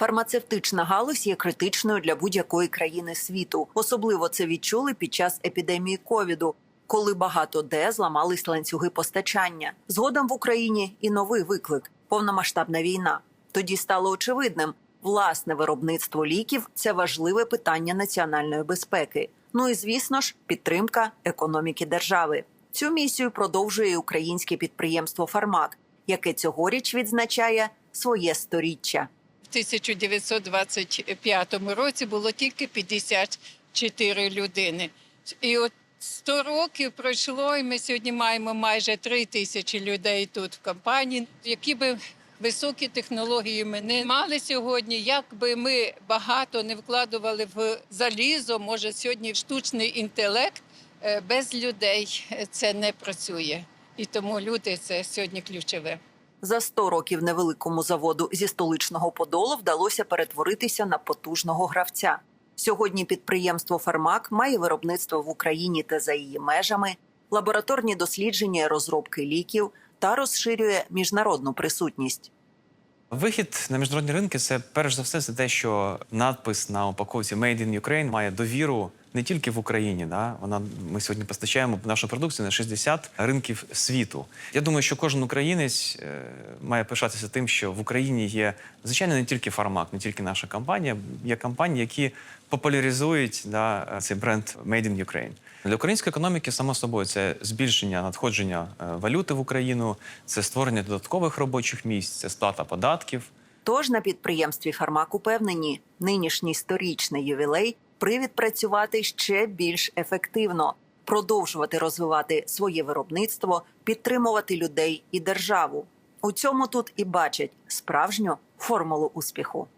Фармацевтична галузь є критичною для будь-якої країни світу. Особливо це відчули під час епідемії ковіду, коли багато де зламались ланцюги постачання. Згодом в Україні і новий виклик повномасштабна війна. Тоді стало очевидним, власне виробництво ліків це важливе питання національної безпеки. Ну і звісно ж, підтримка економіки держави. Цю місію продовжує українське підприємство Фармак, яке цьогоріч відзначає своє сторіччя. В 1925 році було тільки 54 людини. І от 100 років пройшло, і ми сьогодні маємо майже 3 тисячі людей тут в компанії. Які би високі технології ми не мали сьогодні, як би ми багато не вкладували в залізо, може сьогодні в штучний інтелект е, без людей це не працює. І тому люди це сьогодні ключове. За 100 років невеликому заводу зі столичного Подолу вдалося перетворитися на потужного гравця. Сьогодні підприємство Фармак має виробництво в Україні та за її межами, лабораторні дослідження і розробки ліків та розширює міжнародну присутність. Вихід на міжнародні ринки це перш за все це те, що надпис на упаковці Made in Ukraine має довіру не тільки в Україні. Да? Вона ми сьогодні постачаємо нашу продукцію на 60 ринків світу. Я думаю, що кожен українець е, має пишатися тим, що в Україні є звичайно не тільки фармак, не тільки наша компанія, є компанії, які популяризують да, цей бренд Made in Ukraine. Для української економіки, само собою, це збільшення надходження е, валюти в Україну, це створення додаткових робочих місць, це сплата податків. Тож на підприємстві Фармак упевнені, нинішній сторічний ювілей привід працювати ще більш ефективно, продовжувати розвивати своє виробництво, підтримувати людей і державу. У цьому тут і бачать справжню формулу успіху.